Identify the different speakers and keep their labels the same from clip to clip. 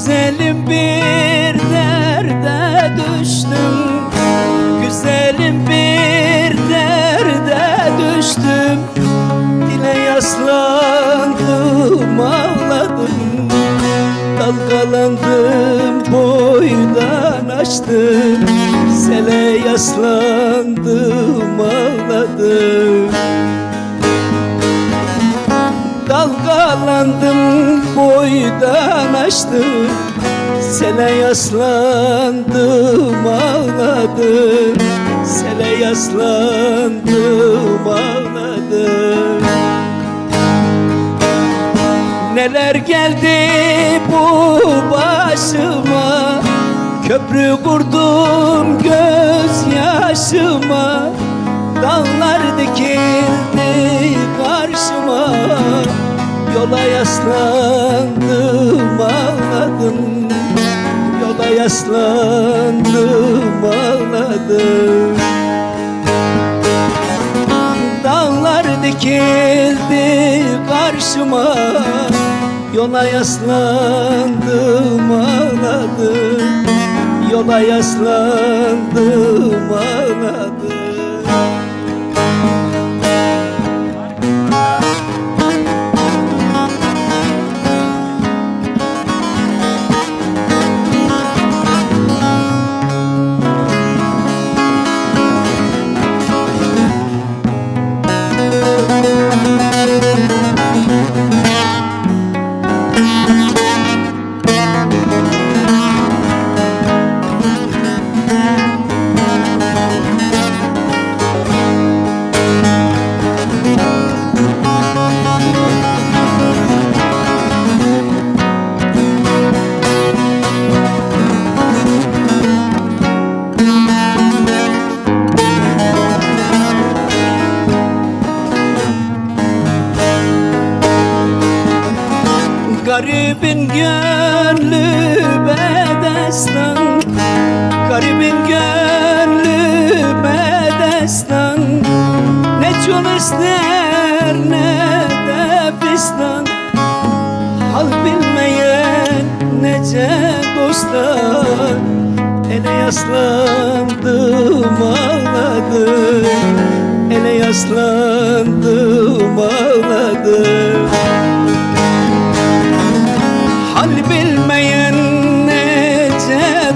Speaker 1: Güzelim bir derde düştüm. Güzelim bir derde düştüm. Dile yaslandım ağladım. Dalgalandım boydan açtım. Sele yaslandım ağladım. Dalgalandım boydan açtım Sele yaslandım ağladım. Sele yaslandım ağladım. Neler geldi bu başıma? Köprü kurdum gözyaşıma Dağlar dikildi Yola yaslandım ağladım Yola yaslandım ağladım. Dağlar dikildi karşıma Yola yaslandım ağladım. Yola yaslandım ağladım Garibin gönlü bedestan. Garibin gönlü bedestan. Ne çol ister ne de fistan. Hal bilmeyen nece dostlar. Ele yaslandım ağladım. Ele yaslandım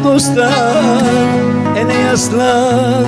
Speaker 1: dostlar Ele yaslan